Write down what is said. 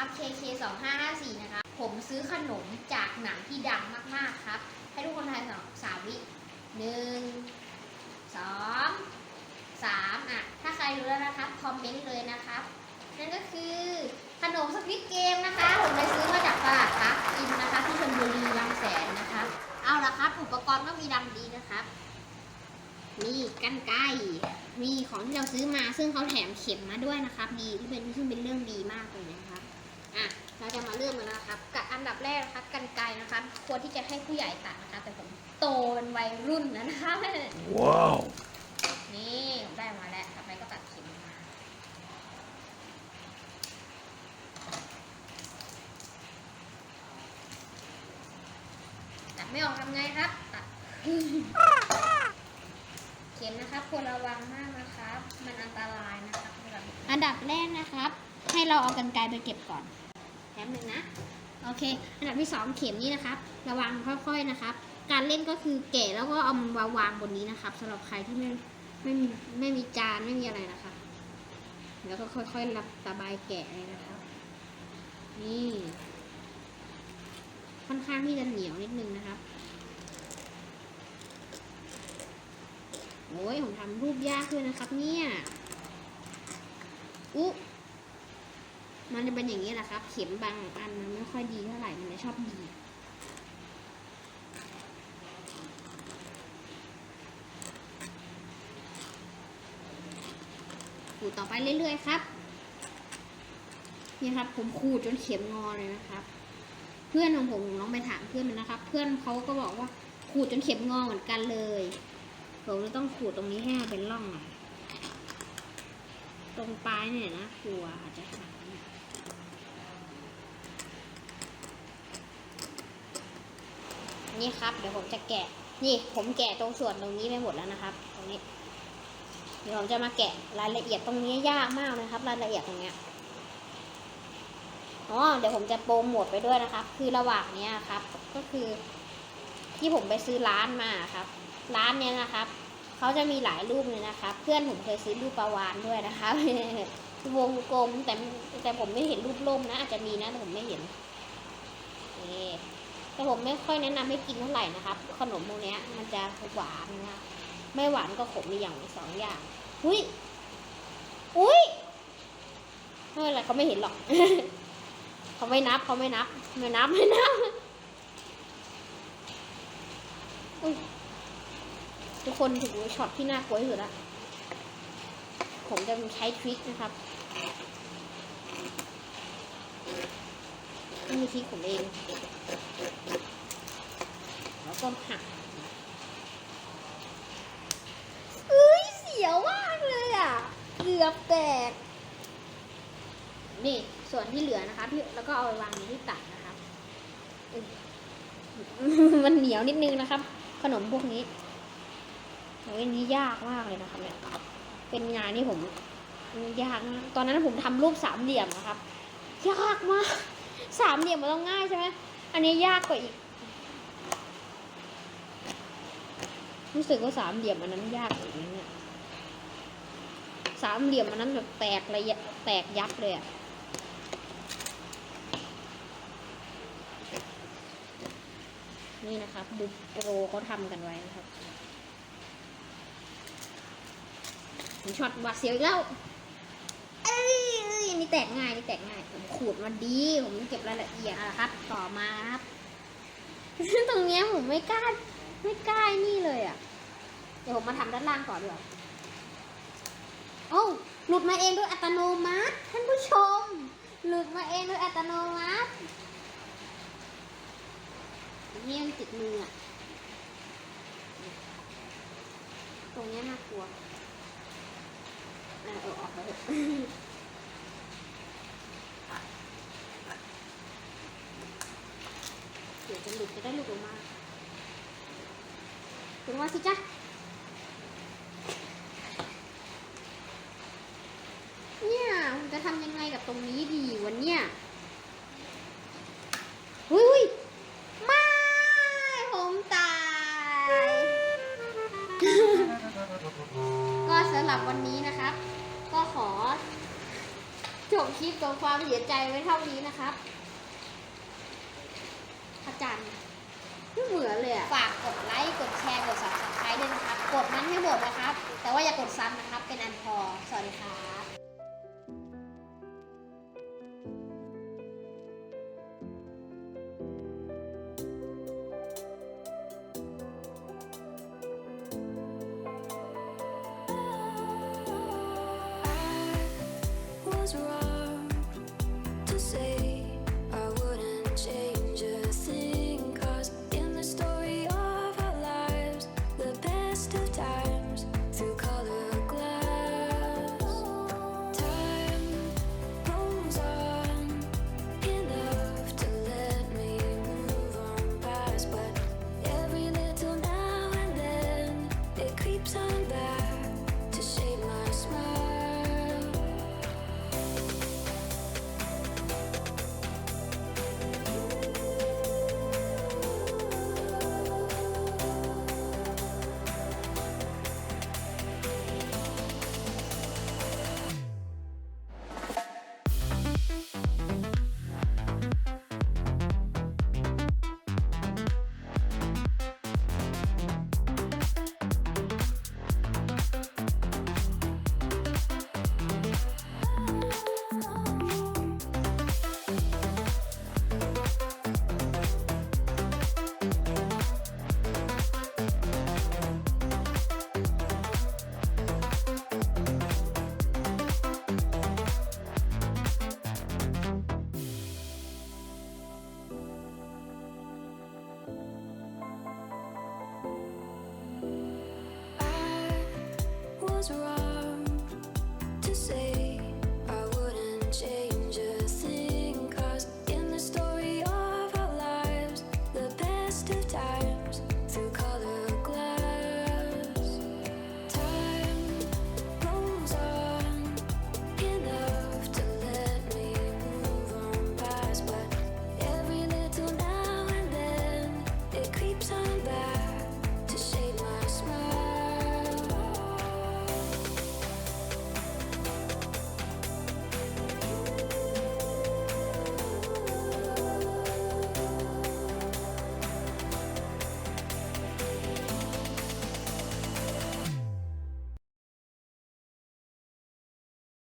ครับ KK 2 5 5 4 นะครับ ผมซื้อขนมจากหนังที่ดังมากๆครับ ให้ทุกคนทายสองสามวิหนึ่งสองสามอะ ถ้าใครรู้แล้วนะครับ คอมเมนต์เลยนะครับ นั่นก็คือขนมสควิตเกมนะคะ ผมไปซื้อมาจากตลาดปักอินนะคะที่ชลบุรีบางแสนนะครับ เอาละครับ อุปกรณ์ก็มีดังดีนะครับนี่กันไกรมีของที่เราซื้อมาซึ่งเขาแถมเข็มมาด้วยนะครับ ดีที่เป็นซึ่งเป็นเรื่องดีมากเลยนะครับ อะเราจะมาเริ่มกันแล้วนะครับกับอันดับแรกนะครับกันไกรนะครับควรที่จะให้ผู้ใหญ่ตัดนะคะแต่ผมโตเป็นวัยรุ่นแล้วนะคะ Wow. นี่ผมได้มาแล้วต่อไปก็ตัดเข็มมาตัดไม่ออกทำไงครับตัดเข็มนะครับควรระวังมากนะครับ มันอันตรายนะครับสำหรับอันดับแรกนะครับ ให้เราเอากันไกรไปเก็บก่อนแป๊บ หนึ่งนะโอเค อันดับที่สองเข็มนี้นะครับ ระวังค่อยๆนะครับ การเล่นก็คือแกะแล้วก็เอามาวางบนนี้นะครับสำหรับใครที่ไม่ไม่มีไม่มีจานไม่มีอะไรนะครับแล้วก็ค่อยๆรับตะบายแกะเลยนะครับ นี่ค่อนข้างที่จะเหนียวนิดนึงนะครับโอ้ยผมทำรูปยากด้วยนะครับ เนี่ย อุ๊ มันจะเป็นอย่างนี้แหละครับ เข็มบางอันมันไม่ค่อยดีเท่าไหร่มันจะชอบดีขูดต่อไปเรื่อยๆครับ นี่ครับ ผมขูดจนเข็มงอเลยนะครับ เพื่อนของผมผมลองไปถามเพื่อนมันนะครับ เพื่อนเขาก็บอกว่าขูดจนเข็มงอเหมือนกันเลยผมจะต้องขูดตรงนี้ให้มันเป็นร่องหน่อยตรงปลายเนี่ยนะกลัวอาจจะหัก นี่ครับ เดี๋ยวผมจะแกะ นี่ผมแกะตรงส่วนตรงนี้ไปหมดแล้วนะครับ ตรงนี้ เดี๋ยวผมจะมาแกะรายละเอียดตรงนี้ยากมากนะครับ รายละเอียดตรงเนี้ยอ๋อเดี๋ยวผมจะโปรโมทไปด้วยนะครับ คือระหว่างเนี้ยครับ ก็คือ ที่ผมไปซื้อร้านมาครับ ร้านเนี้ยนะครับเขาจะมีหลายรูปเลยนะครับ เพื่อนผมเคยซื้อรูปปลาวานด้วยนะครับวงกลมแต่แต่ผมไม่เห็นรูปล่มนะอาจจะมีนะแต่ผมไม่เห็นนี่ แต่ผมไม่ค่อยแนะนำให้กินเท่าไหร่นะครับ ขนมพวกนี้มันจะหวานนะครับไม่หวานก็ขมมีอย่างสองอย่างอุ้ยอุ้ยไม่เป็นไรเขาไม่เห็นหรอกเขาไม่นับเขาไม่นับไม่นับไม่นับอุ๊ยทุกคนถึงช็อตที่น่ากลัวที่สุดละผมจะใช้ทริคนะครับ นี่มีทริคผมเอง แล้วก็หักเอ้ยเสียวมากเลยอะ เกือบแตก นี่ส่วนที่เหลือนะคะที่แล้วก็เอาไปวางในที่ตักนะครับ มันเหนียวนิดนึงนะครับ ขนมพวกนี้โอ้ยนี้ยากมากเลยนะครับเนี่ย เป็นงานที่ผมยากมากตอนนั้นผมทำรูปสามเหลี่ยมนะครับ ยากมาก สามเหลี่ยมมันต้องง่ายใช่ไหมอันนี้ยากกว่าอีก รู้สึกว่าสามเหลี่ยมอันนั้นยากกว่าอีกนะเนี่ยสามเหลี่ยมอันนั้นแบบแตกระยะแตกยับเลยอะนี่นะครับดูโปรเขาทำกันไว้นะครับช็อตวัดเสียวอีกแล้ว แตกง่ายนี่แตกง่ายผมขูดมาดี ผมเก็บรายละเอียดอะครับ ต่อมาครับตรงเนี้ยผมไม่กล้าไม่กล้านี่เลยอะ เดี๋ยวผมมาทำด้านล่างก่อนดีกว่าโอ้หลุดมาเองโดยอัตโนมัติท่านผู้ชม หลุดมาเองโดยอัตโนมัตินี่มันติดมืออะตรงนี้น่ากลัวเออเออออกไปเถอะเดี๋ ยวจะหลุดจะได้หลุดออกมาถึงว่าสิจ๊ะเนี่ยผมจะทำยังไงกับตรงนี้ดีวันเนี้ยหุยไม่ผมตาย ก็สำหรับวันนี้นะครับ ก็ขอจบคลิปกับความเสียใจไว้เท่านี้นะครับ จันทร์ไม่เหมือนเลยอะฝากกดไลค์กดแชร์กด subscribe ด้วยนะครับ กดมันให้หมดนะครับ แต่ว่าอย่ากดซ้ำนะครับเป็นอันพอ สวัสดีครับ